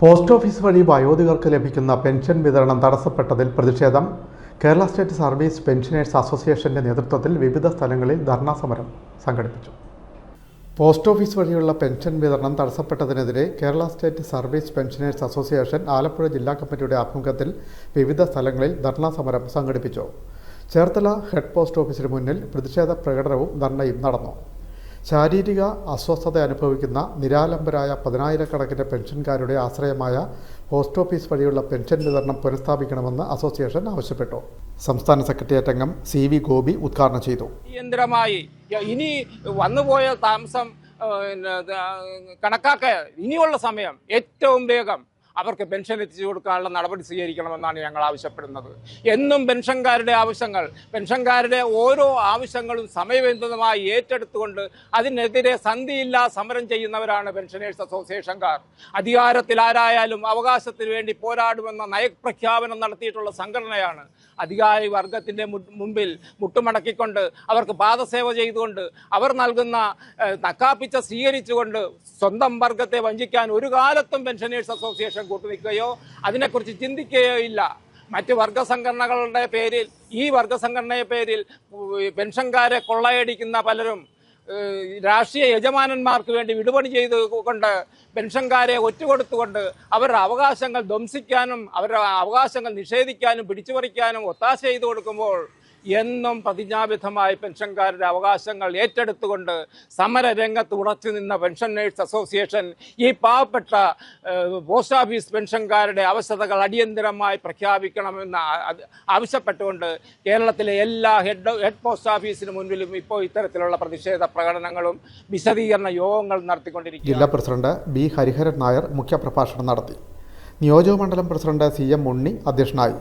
Post office വഴി വയോധികർക്ക് ലഭിക്കുന്ന pension വിതരണം തടസ്സപ്പെട്ടതിൽ പ്രതിഷേധം. കേരള സ്റ്റേറ്റ് സർവീസ് പെൻഷനേഴ്സ് അസോസിയേഷന്റെ നേതൃത്വത്തിൽ വിവിധ സ്ഥലങ്ങളിൽ ധർണാ സമരം സംഘടിപ്പിച്ചു. പോസ്റ്റ് ഓഫീസ് വഴിയുള്ള പെൻഷൻ വിതരണം തടസ്സപ്പെട്ടതിനെതിരെ Kerala state service pensioners association Alappuzha ജില്ലാ കമ്മിറ്റിയുടെ ആഭിമുഖ്യത്തിൽ വിവിധ സ്ഥലങ്ങളിൽ ധർണാ സമരം സംഘടിപ്പിച്ചു. ചേർത്തല ഹെഡ് പോസ്റ്റ് ഓഫീസിന് മുന്നിൽ പ്രതിഷേധ പ്രകടനവും ധർണയും നടന്നു. ശാരീരിക അസ്വസ്ഥത അനുഭവിക്കുന്ന നിരാലംബരായ പതിനായിരക്കണക്കിന് പെൻഷൻകാരുടെ ആശ്രയമായ പോസ്റ്റ് ഓഫീസ് വഴിയുള്ള പെൻഷൻ വിതരണം പുനഃസ്ഥാപിക്കണമെന്ന് അസോസിയേഷൻ ആവശ്യപ്പെട്ടു. സംസ്ഥാന സെക്രട്ടേറിയറ്റ് അംഗം സി വി ഗോപി ഉദ്ഘാടനം ചെയ്തു. കേന്ദ്രമായി ഇനി വന്നുപോയ താമസം കണക്കാക്ക ഇനിയുള്ള സമയം ഏറ്റവും വേഗം അവർക്ക് പെൻഷൻ എത്തിച്ചു കൊടുക്കാനുള്ള നടപടി സ്വീകരിക്കണമെന്നാണ് ഞങ്ങൾ ആവശ്യപ്പെടുന്നത്. എന്നും പെൻഷൻകാരുടെ ആവശ്യങ്ങൾ പെൻഷൻകാരുടെ ഓരോ ആവശ്യങ്ങളും സമയബന്ധിതമായി ഏറ്റെടുത്തുകൊണ്ട് അതിനെതിരെ സന്ധിയില്ലാ സമരം ചെയ്യുന്നവരാണ് പെൻഷനേഴ്സ് അസോസിയേഷൻകാർ. അധികാരത്തിൽ ആരായാലും അവകാശത്തിന് വേണ്ടി പോരാടുമെന്ന നയപ്രഖ്യാപനം നടത്തിയിട്ടുള്ള സംഘടനയാണ്. അധികാരി വർഗത്തിന്റെ മുമ്പിൽ മുട്ടുമടക്കിക്കൊണ്ട് അവർക്ക് പാദസേവ ചെയ്തുകൊണ്ട് അവർ നൽകുന്ന നക്കാപ്പിച്ച സ്വീകരിച്ചുകൊണ്ട് സ്വന്തം വർഗത്തെ വഞ്ചിക്കാൻ ഒരു കാലത്തും പെൻഷനേഴ്സ് അസോസിയേഷൻ കൂട്ടുനിൽക്കുകയോ അതിനെക്കുറിച്ച് ചിന്തിക്കുകയോ ഇല്ല. മറ്റ് വർഗസംഘടനകളുടെ പേരിൽ ഈ വർഗസംഘടനയുടെ പേരിൽ പെൻഷൻകാരെ കൊള്ളയടിക്കുന്ന പലരും രാഷ്ട്രീയ യജമാനന്മാർക്ക് വേണ്ടി വിടുപണി ചെയ്ത് കൊണ്ട് പെൻഷൻകാരെ ഒറ്റുകൊടുത്തുകൊണ്ട് അവരുടെ അവകാശങ്ങൾ ധ്വംസിക്കാനും അവരുടെ അവകാശങ്ങൾ നിഷേധിക്കാനും പിടിച്ചുപറിക്കാനും ഒത്താശ ചെയ്തു കൊടുക്കുമ്പോൾ എന്നും പ്രതിജ്ഞാബദ്ധമായി പെൻഷൻകാരുടെ അവകാശങ്ങൾ ഏറ്റെടുത്തുകൊണ്ട് സമരരംഗത്ത് ഉറച്ചു നിന്ന പെൻഷനേഴ്സ് അസോസിയേഷൻ ഈ പാവപ്പെട്ട പോസ്റ്റ് ഓഫീസ് പെൻഷൻകാരുടെ അവശതകൾ അടിയന്തരമായി പ്രഖ്യാപിക്കണമെന്ന് ആവശ്യപ്പെട്ടുകൊണ്ട് കേരളത്തിലെ എല്ലാ ഹെഡ് ഹെഡ് പോസ്റ്റ് ഓഫീസിന് മുന്നിലും ഇപ്പോൾ ഇത്തരത്തിലുള്ള പ്രതിഷേധ പ്രകടനങ്ങളും വിശദീകരണ യോഗങ്ങൾ നടത്തിക്കൊണ്ടിരിക്കും ജില്ലാ പ്രസിഡന്റ് ബി ഹരിഹരൻ നായർ മുഖ്യപ്രഭാഷണം നടത്തി. നിയോജകമണ്ഡലം പ്രസിഡന്റ് സി എം ഉണ്ണി അധ്യക്ഷനായി.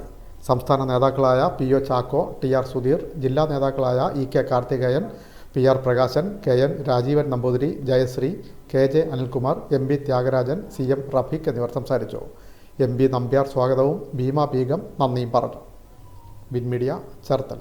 സംസ്ഥാന നേതാക്കളായ P O Chacko T R Sudheer ജില്ലാ നേതാക്കളായ E K Karthikeyan P R Prakashan K N Rajeevan Namboothiri Jayasree K J Anilkumar M B Thyagarajan C M Rafeeq എന്നിവർ സംസാരിച്ചു. എം ബി നമ്പ്യാർ സ്വാഗതവും ഭീമ ബീഗം നന്ദിയും പറഞ്ഞു. Win media Cherthala.